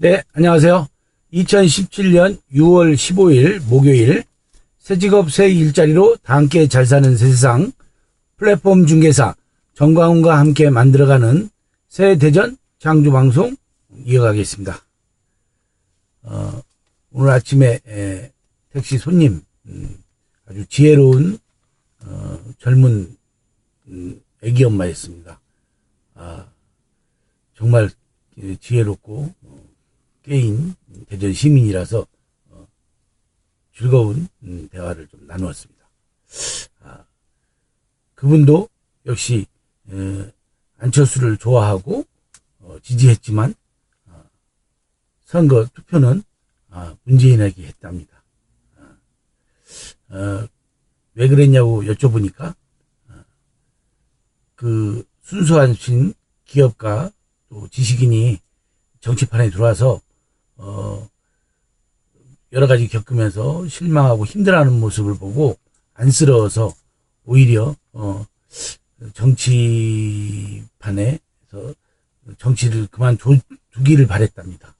네, 안녕하세요. 2017년 6월 15일 목요일 새 직업 새 일자리로 다 함께 잘 사는 세상 플랫폼 중개사 정광훈과 함께 만들어가는 새 대전 장주 방송 이어가겠습니다. 어, 오늘 아침에 에, 택시 손님 음, 아주 지혜로운 어, 젊은 음, 애기 엄마였습니다. 아, 정말 지혜롭고 어, 깨인 대전 시민이라서 어, 즐거운 음, 대화를 좀 나누었습니다. 아, 그분도 역시 에, 안철수를 좋아하고 어, 지지했지만 어, 선거 투표는 아, 문재인에게 했답니다. 아, 어, 왜 그랬냐고 여쭤보니까 어, 그 순수한 신 기업가 또 지식인이 정치판에 들어와서 어 여러 가지 겪으면서 실망하고 힘들어하는 모습을 보고 안쓰러워서 오히려 어 정치판에서 정치를 그만 두기를 바랬답니다.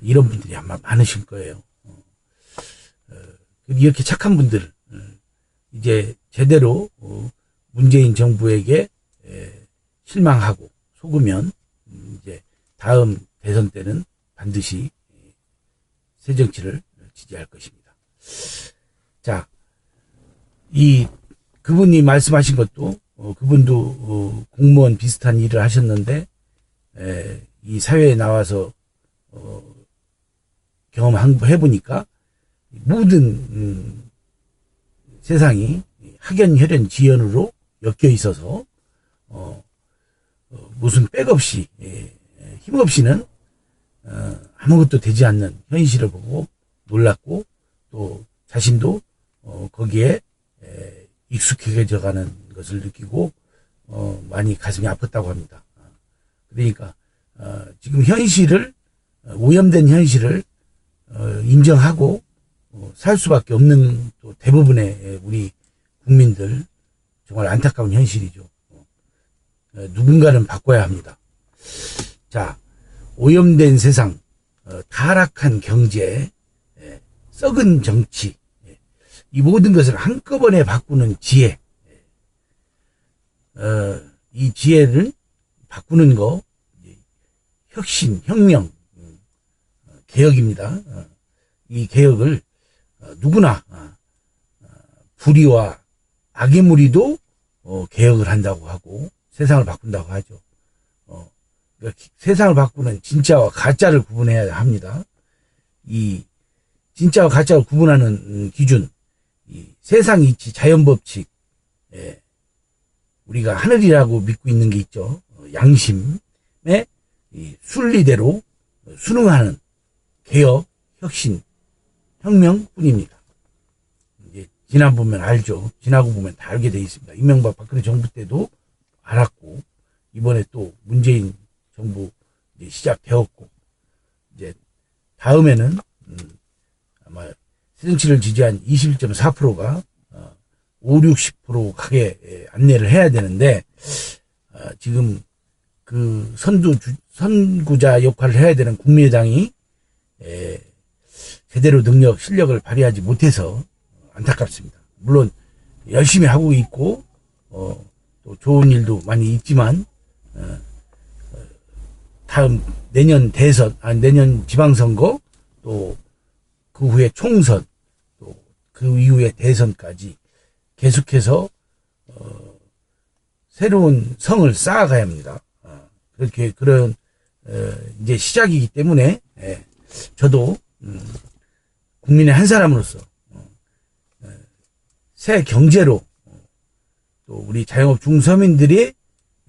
이런 분들이 아마 많으실 거예요. 어, 어, 이렇게 착한 분들 어, 이제 제대로 어, 문재인 정부에게 에, 실망하고 속으면 음, 이제 다음 대선 때는 반드시 새 정치를 지지할 것입니다. 자, 이 그분이 말씀하신 것도 어, 그분도 어, 공무원 비슷한 일을 하셨는데 에, 이 사회에 나와서 어, 경험해 보니까 모든 음, 세상이 학연, 혈연, 지연으로 엮여 있어서 어, 어, 무슨 백 없이 예, 힘 없이는 어, 아무것도 되지 않는 현실을 보고 놀랐고 또 자신도 어, 거기에 에, 익숙해져가는 것을 느끼고 어, 많이 가슴이 아팠다고 합니다. 그러니까 어, 지금 현실을 어, 오염된 현실을 어, 인정하고 어, 살 수밖에 없는 또 대부분의 우리 국민들 정말 안타까운 현실이죠. 어, 누군가는 바꿔야 합니다. 자, 오염된 세상, 어, 타락한 경제, 예, 썩은 정치, 예, 이 모든 것을 한꺼번에 바꾸는 지혜, 예, 어, 이 지혜를 바꾸는 거, 혁신, 혁명, 음, 개혁입니다. 어, 이 개혁을 어, 누구나 어, 불의와 악의 무리도 개혁을 한다고 하고 세상을 바꾼다고 하죠. 그러니까 세상을 바꾸는 진짜와 가짜를 구분해야 합니다. 이 진짜와 가짜를 구분하는 기준, 이 세상 이치, 자연 법칙, 예, 우리가 하늘이라고 믿고 있는 게 있죠. 양심의 이 순리대로 순응하는 개혁, 혁신, 혁명뿐입니다. 이제 지나 보면 알죠. 지나고 보면 다 알게 돼 있습니다. 이명박 박근혜 정부 때도 알았고 이번에 또 문재인 정부 이제 시작되었고 이제 다음에는 음 아마 새정치를 지지한 21.4%가 어, 5, 60% 가게 예, 안내를 해야 되는데 어, 지금 그 선두 주, 선구자 역할을 해야 되는 국민의당이 에, 제대로 능력 실력을 발휘하지 못해서 안타깝습니다. 물론 열심히 하고 있고 어, 또 좋은 일도 많이 있지만 어, 다음 내년 대선, 아니 내년 지방선거 또 그 후에 총선 또 그 이후에 대선까지 계속해서 어, 새로운 성을 쌓아가야 합니다. 어, 그렇게 그런 어, 이제 시작이기 때문에 예, 저도 음, 국민의 한 사람으로서 어, 어, 새 경제로 어, 또 우리 자영업 중서민들이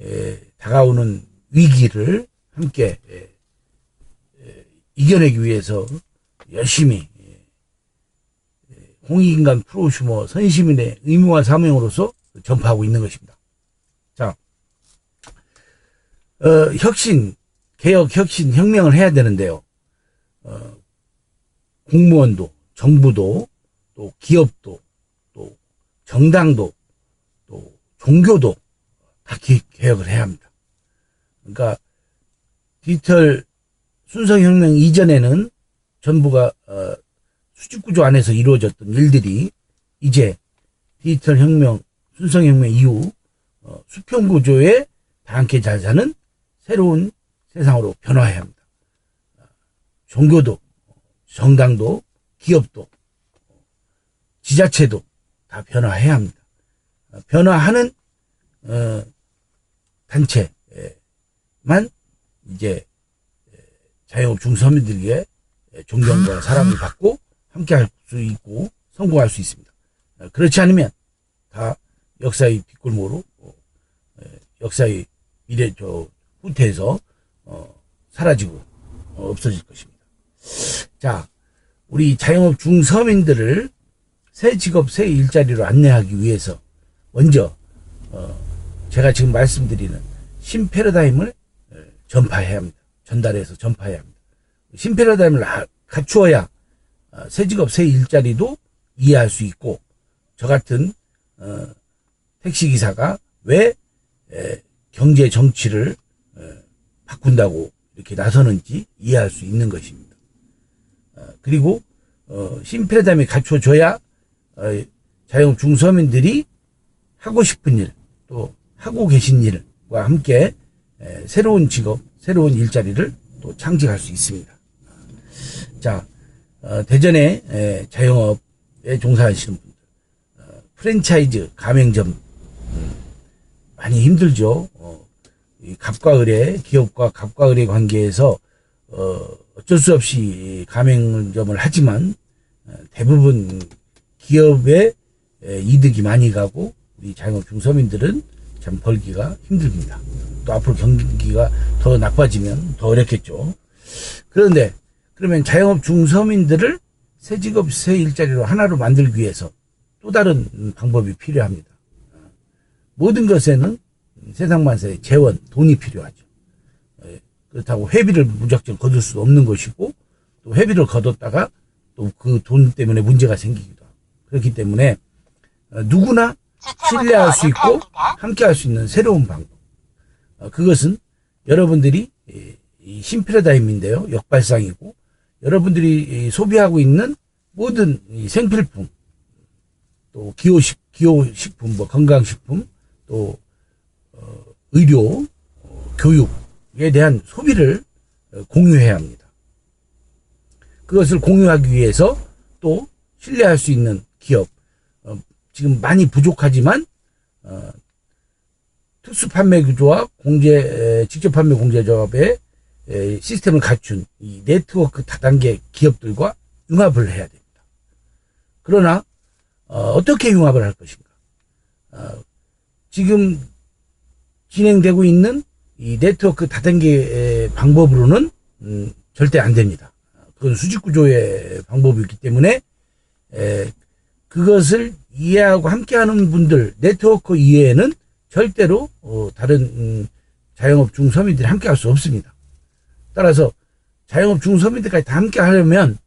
에, 다가오는 위기를 함께 예, 예, 이겨내기 위해서 열심히 예, 홍익인간 프로슈머 선시민의 의무와 사명으로서 전파하고 있는 것입니다. 자, 어, 혁신, 개혁, 혁신, 혁명을 해야 되는데요. 어, 공무원도, 정부도, 또 기업도, 또 정당도, 또 종교도 다 개혁을 해야 합니다. 그러니까 디지털 순서혁명 이전에는 전부가 어, 수직구조 안에서 이루어졌던 일들이 이제 디지털 혁명, 순서혁명 이후 어, 수평구조에 다 함께 잘 사는 새로운 세상으로 변화해야 합니다. 어, 종교도, 정당도, 기업도, 지자체도 다 변화해야 합니다. 어, 변화하는 어, 단체만 이제 자영업 중서민들에게 존경과 사랑을 받고 함께 할 수 있고 성공할 수 있습니다. 어, 그렇지 않으면 다 역사의 뒷골목으로 어, 에, 역사의 미래 저 후퇴에서 어, 사라지고 어, 없어질 것입니다. 자, 우리 자영업 중서민들을 새 직업, 새 일자리로 안내하기 위해서 먼저 어, 제가 지금 말씀드리는 신패러다임을 에, 전파해야 합니다. 전달해서 전파해야 합니다. 신패러다임을 하- 갖추어야 어, 새 직업, 새 일자리도 이해할 수 있고 저 같은 어, 택시기사가 왜 에, 경제 정치를 에, 바꾼다고 이렇게 나서는지 이해할 수 있는 것입니다. 어, 그리고 어, 신패러다임이 갖춰져야 어, 자영업 중서민들이 하고 싶은 일, 또 하고 계신 일과 함께 에, 새로운 직업, 새로운 일자리를 또 창직할 수 있습니다. 자, 어, 대전에 에, 자영업에 종사하시는 분들, 어, 프랜차이즈 가맹점 음, 많이 힘들죠. 어, 이 갑과 을의 기업과 갑과 을의 관계에서 어, 어쩔 수 없이 가맹점을 하지만 어, 대부분 기업의 에, 이득이 많이 가고 우리 자영업 중서민들은 참 벌기가 힘듭니다. 또 앞으로 경기가 더 나빠지면 더 어렵겠죠. 그런데 그러면 자영업 중서민들을 새 직업 새 일자리로 하나로 만들기 위해서 또 다른 방법이 필요합니다. 모든 것에는 세상 만사에 재원, 돈이 필요하죠. 예, 그렇다고 회비를 무작정 거둘 수 없는 것이고 또 회비를 거뒀다가 또 그 돈 때문에 문제가 생기기도 하고 그렇기 때문에 어, 누구나 신뢰할 수 있고 함께 할 수 있는 새로운 방법. 어, 그것은 여러분들이 이- 이 신 패러다임인데요. 역발상이고 여러분들이 이 소비하고 있는 모든 이 생필품 또 기호식 기호식품 뭐 건강식품 또 어, 의료 어, 교육에 대한 소비를 어, 공유해야 합니다. 그것을 공유하기 위해서 또 신뢰할 수 있는 기업 어, 지금 많이 부족하지만 어, 특수 판매 조합, 공제 에, 직접 판매 공제 조합의 에, 시스템을 갖춘 이 네트워크 다단계 기업들과 융합을 해야 됩니다. 그러나 어, 떻게 융합을 할 것인가? 어, 지금 진행되고 있는 이 네트워크 다단계 방법으로는 음, 절대 안 됩니다. 그건 수직 구조의 방법이기 때문에 에, 그것을 이해하고 함께하는 분들 네트워크 이외에는 절대로 어, 다른 음, 자영업 중서민들이 함께 할 수 없습니다. 따라서 자영업 중서민들까지 다 함께 하려면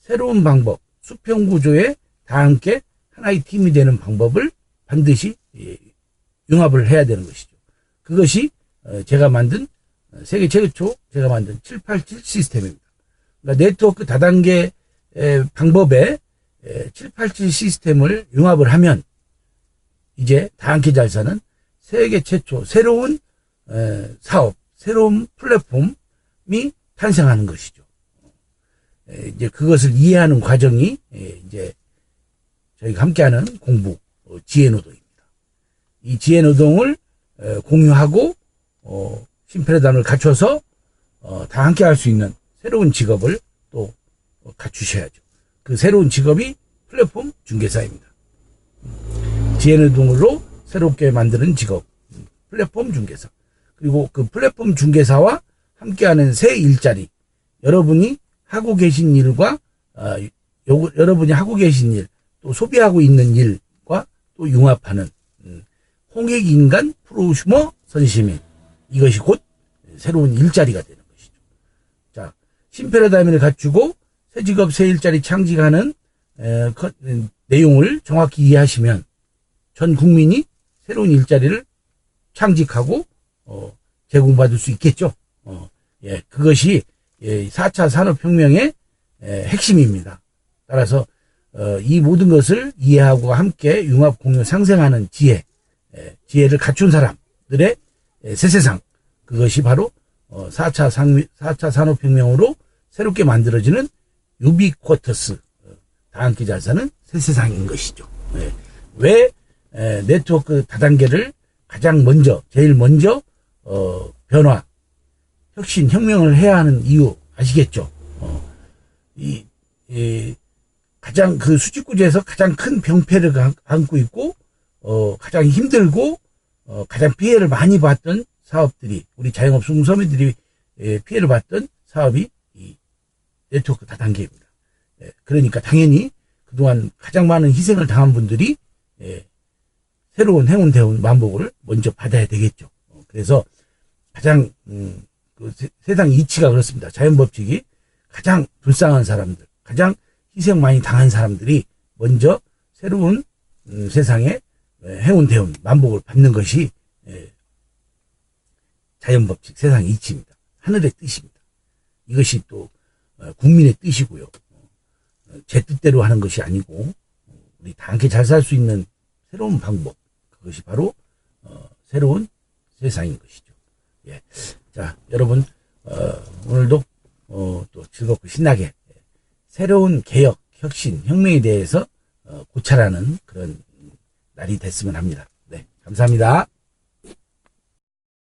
새로운 방법, 수평 구조에 다 함께 하나의 팀이 되는 방법을 반드시 예, 융합을 해야 되는 것이죠. 그것이 어, 제가 만든 어, 세계 최초 제가 만든 787 시스템입니다. 그러니까 네트워크 다단계 에, 방법에 에, 787 시스템을 융합을 하면 이제 다 함께 잘 사는 세계 최초 새로운 에, 사업, 새로운 플랫폼이 탄생하는 것이죠. 에, 이제 그것을 이해하는 과정이 에, 이제 저희가 함께하는 공부 어, 지혜노동입니다. 이 지혜노동을 에, 공유하고 어, 심패러담을 갖춰서 어, 다 함께할 수 있는 새로운 직업을 또 어, 갖추셔야죠. 그 새로운 직업이 플랫폼 중개사입니다. 지혜노동으로 새롭게 만드는 직업. 음, 플랫폼 중개사. 그리고 그 플랫폼 중개사와 함께하는 새 일자리. 여러분이 하고 계신 일과 어, 요- 여러분이 하고 계신 일 또 소비하고 있는 일과 또 융합하는 음, 홍익 인간 프로슈머 선시민. 이것이 곧 새로운 일자리가 되는 것이죠. 자, 신패러다임을 갖추고 새 직업 새 일자리 창직하는 에, 그, 음, 내용을 정확히 이해하시면 전 국민이 새로운 일자리를 창직하고 어, 제공받을 수 있겠죠. 어, 예, 그것이 예, 4차 산업혁명의 예, 핵심입니다. 따라서 어, 이 모든 것을 이해하고 함께 융합 공유 상생하는 지혜, 예, 지혜를 갖춘 사람들의 예, 새 세상 그것이 바로 어, 4차 상 4차 산업혁명으로 새롭게 만들어지는 유비쿼터스 어, 다 함께 잘 사는 새 세상인 것이죠. 예. 왜 에, 네트워크 다단계를 가장 먼저 제일 먼저 어, 변화 혁신 혁명을 해야 하는 이유 아시겠죠? 어, 이, 이 가장 그 수직구조에서 가장 큰 병폐를 가- 안고 있고 어, 가장 힘들고 어, 가장 피해를 많이 봤던 사업들이 우리 자영업 중소매들이 예, 피해를 봤던 사업이 이 네트워크 다단계입니다. 예, 그러니까 당연히 그동안 가장 많은 희생을 당한 분들이 예, 새로운 행운 대운 만복을 먼저 받아야 되겠죠. 어, 그래서 가장 음, 그 세, 세상 이치가 그렇습니다. 자연 법칙이 가장 불쌍한 사람들, 가장 희생 많이 당한 사람들이 먼저 새로운 음, 세상에 에, 행운 대운 만복을 받는 것이 에, 자연 법칙 세상 이치입니다. 하늘의 뜻입니다. 이것이 또 어, 국민의 뜻이고요. 어, 제 뜻대로 하는 것이 아니고 어, 우리 다 함께 잘 살 수 있는 새로운 방법 그것이 바로 어, 새로운 세상인 것이죠. 예. 자 여러분 어, 오늘도 어, 또 즐겁고 신나게 예, 새로운 개혁, 혁신, 혁명에 대해서 어, 고찰하는 그런 날이 됐으면 합니다. 네, 감사합니다.